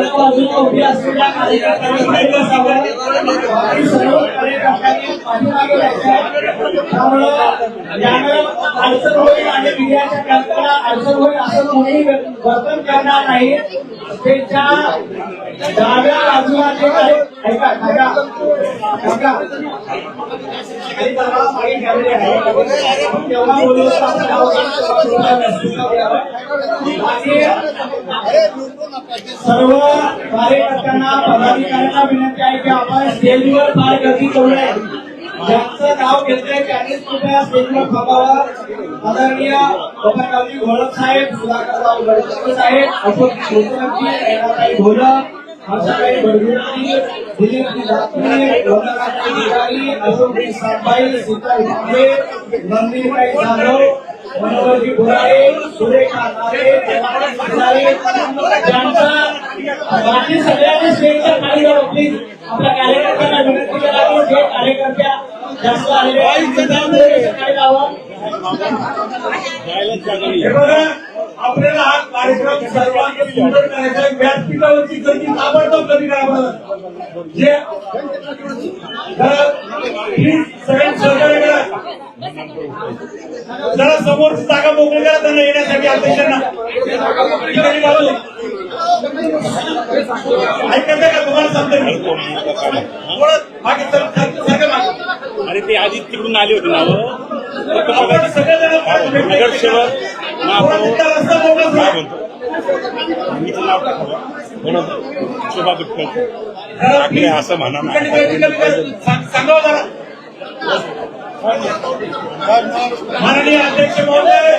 डाव्या बाजूला उभी असलेल्या कार्यकर्त्यांनी सर्व कार्यकर्त्यांनी पाठीमागे त्यामुळं यानं अडचण होईल आणि मीडियाच्या कल्पना अडचण होईल असं कोणीही वर्तन करणार नाही. त्यांच्या डाव्या बाजूला जे काही ऐका ऐका ऐका. तेव्हा बोलू आणि सर्व कार्यकर्त्यांना पदाधिकाऱ्यांना विनंती आहे की आपण स्टेजवर फार गर्दी करू नये. ज्यांचं नाव घेतलंय त्यांनीच कृपया स्टेजवर थांबावा. आदरणीय गोपाळरावजी घोळप साहेब सुधाकरराव गडकरी साहेब अशोक कुलकर्णी रेणाताई घोलप हर्षाताई बडगुर्ती दिलीपजी दात्रे लोकनाथजी गिरारी अशोकजी सातबाई सीताई भांबे नंदिनीताई जाधव मनोहरजी बुराडे सुरेखा नारे ज्यांचा बाकी सगळ्यांनी स्टेजच्या खाली जावं प्लीज आपल्या कार्यकर्त्यांना विनंती करावी जे कार्यकर्त्या जास्त आलेले आहेत, बघा आपल्याला हा कार्यक्रम सर्वांना सुंदर करायचा व्यासपीठावरची गर्दी ताबडतोब कमी करा बरं. जे प्लीज सगळ्यांनी सहकार्य करा. जरा समोरची जागा मोकळी करा त्यांना येण्यासाठी अध्यक्षांना. ऐकत का? तुम्हाला सांगतो मी सगळं अरे ते आधी तिकडून आले होते नावं हो? नगरसेवक. म्हणतो शोभा please. असं म्हणा माननीय अध्यक्ष महोदय.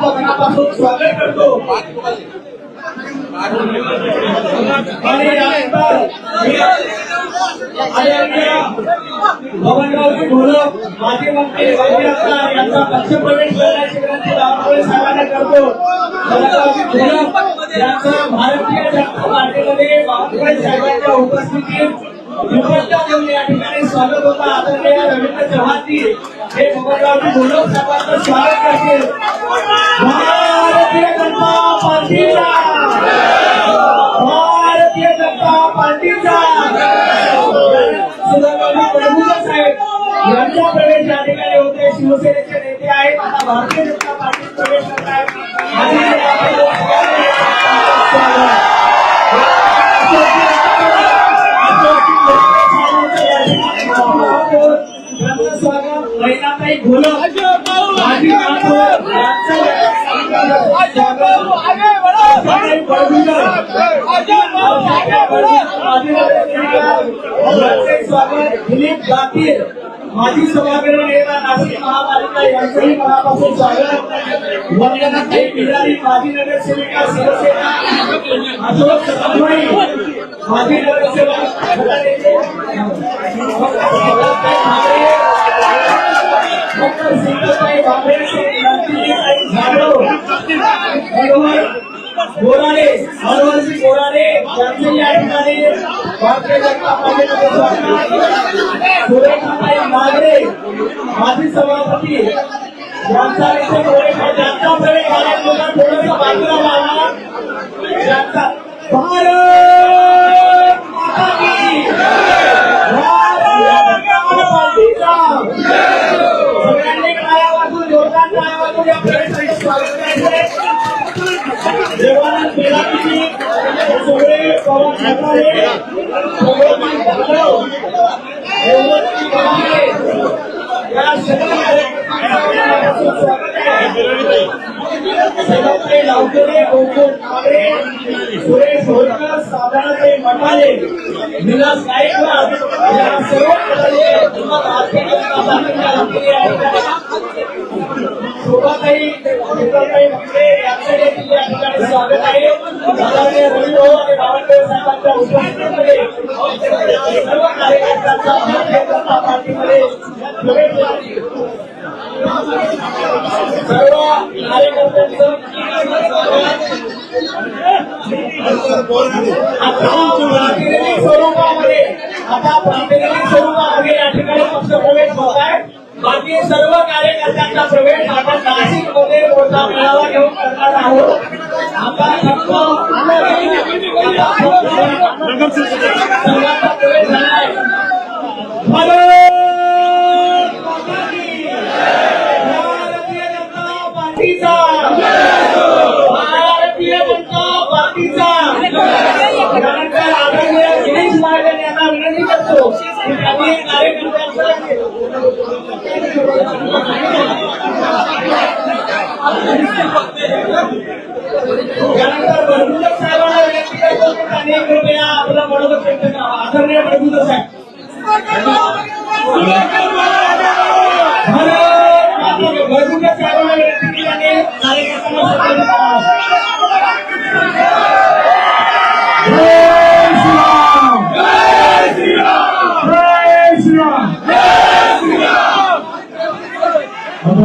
कार्यकर्त्यांचं मनापासून स्वागत करतो. आणि बबनरावजी घोलप माजी मंत्री रवी यांचा पक्षप्रवेश करण्याची विनंती साहेबांना करतो. बबनरावजी घोलप यांचा भारतीय जनता पार्टीमध्ये बावनकुळे साहेबांच्या उपस्थितीत दुपट्टा देऊन या ठिकाणी स्वागत होतं. आदरणीय रवींद्र चव्हाणजी. हे बबनरावजी घोलप साहेबांचं स्वागत करतील. भारतीय जनता पार्टीला भारतीय जनता पार्टीचा. सुधाकरराव प्रभुकर साहेब यांचा प्रवेश या ठिकाणी होते शिवसेनेचे नेते आहेत. आता भारतीय जनता पार्टीत प्रवेश करत आहेत दिलीप गातीर माजी सभागृह नेता नाशिक महापालिका यांचंही मनापासून स्वागत वंदनाताई बिहारी माजी नगरसेविका शिवसेना अशोक सदाभाई माजी नगरसेवक गटानेते, डॉक्टर बोराडे मनोहरजी बोराडे यांचे या ठिकाणी भारतीय जनता पार्टीचे स्वागत सुरेखाताई नागरे माजी सभापती यांचा इथे ज्यांचा प्रवेश झाला थोडंसं बाजूला लावा ज्यांचा भारत माता की भारतीय जनता पार्टीचा सगळ्यांनी टाळ्या वाजून जोरदार टाळ्या वाजून या प्रवेशाचं स्वागत करायचंय देवानंद बेलाची सगळे पवन ठाकरे भगवती जाधव देवदत्ती या सगळ्या स्वागत आहे लावकरे गोकुळ सुरेश होळकर मटाले विलास गायकवाड या सर्व पदाधिकारी पार्टीच्या वतीने आहेत. शोभाताई विठ्ठलताई मंगळे यांचे देखील या ठिकाणी स्वागत आहे साहेबांच्या उपस्थितीमध्ये सर्व कार्यकर्त्यांचा जनता पार्टीमध्ये सर्व कार्यकर्त्यांचं स्वरूपामध्ये आता प्रातिनिधिक स्वरूपामध्ये या ठिकाणी पक्ष प्रवेश बाकी सर्व कार्यकर्त्यांचा प्रवेश आपण नाशिकमध्ये मोठा मेळावा घेऊन करणार आहोत. आता फक्त सर्वांचा प्रवेश झाला आहे भारत माता की भारतीय जनता पार्टीचा भारतीय जनता पार्टीचा त्यानंतर आदरणीय गिरीश महाजन यांना विनंती करतो की त्यांनी कार्यकर्त्यांचं त्यानंतर बडगुजर साहेबांना विनंती करतो की त्यांनी कृपया आपला मनोगत व्यक्त आदरणीय बडगुजर साहेब बडगुजर साहेबांना विनंती की त्यांनी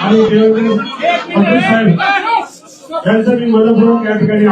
आणि देवेंद्र फडणवीस साहेब यांचं मी मनपूर्वक या ठिकाणी